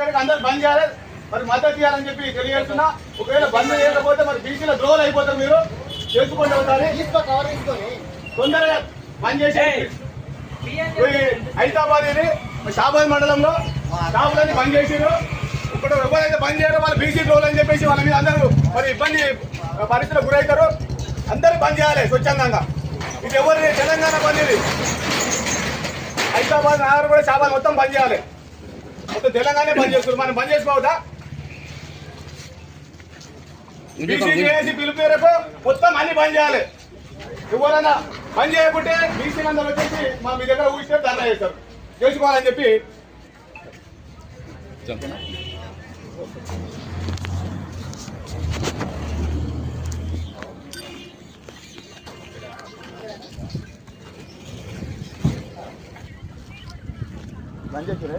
పేరుకి అందరు బంద్ చేయాలి. మరి మద్దతు ఇవ్వాలని చెప్పి తెలియజేస్తున్నా. ఒకవేళ బంద్ చేయకపోతే మరి బీసీల ద్రోహులు అయిపోతారు మీరు. చేసుకుంటూ ఒకసారి. తొందరగా బంద్ చేసి హైదరాబాద్ ఇది షాబాద్ మండలంలో షాపులన్నీ బంద్ చేసారు ఇప్పుడు ఎవరైతే బంద్ చేయరో వాళ్ళు బీసీ ద్రోహులు అని చెప్పేసి వాళ్ళ మీద అందరూ మరి ఇబ్బంది పరిస్థితులు గురవుతారు. అందరూ బంద్ చేయాలి స్వచ్ఛందంగా. ఇది ఎవరి తెలంగాణ బంద్ ఇది. హైదరాబాద్ నగర్ కూడా షాబాద్ మొత్తం బంద్ చేయాలి. మొత్తం తెలంగాణ బంద్ చేస్తారు మనం బంద్ చేసుకోవద్దా పిలుపు మేరకు మొత్తం అన్ని బంద్ చేయాలి. ఎవరైనా బంద్ చేయకుంటే బీసీ అందరూ వచ్చేసి మా మీ దగ్గర ఊరిస్తే ధర్నా చేస్తారు. చేసుకోవాలని చెప్పి బంద్ చేస్తురే?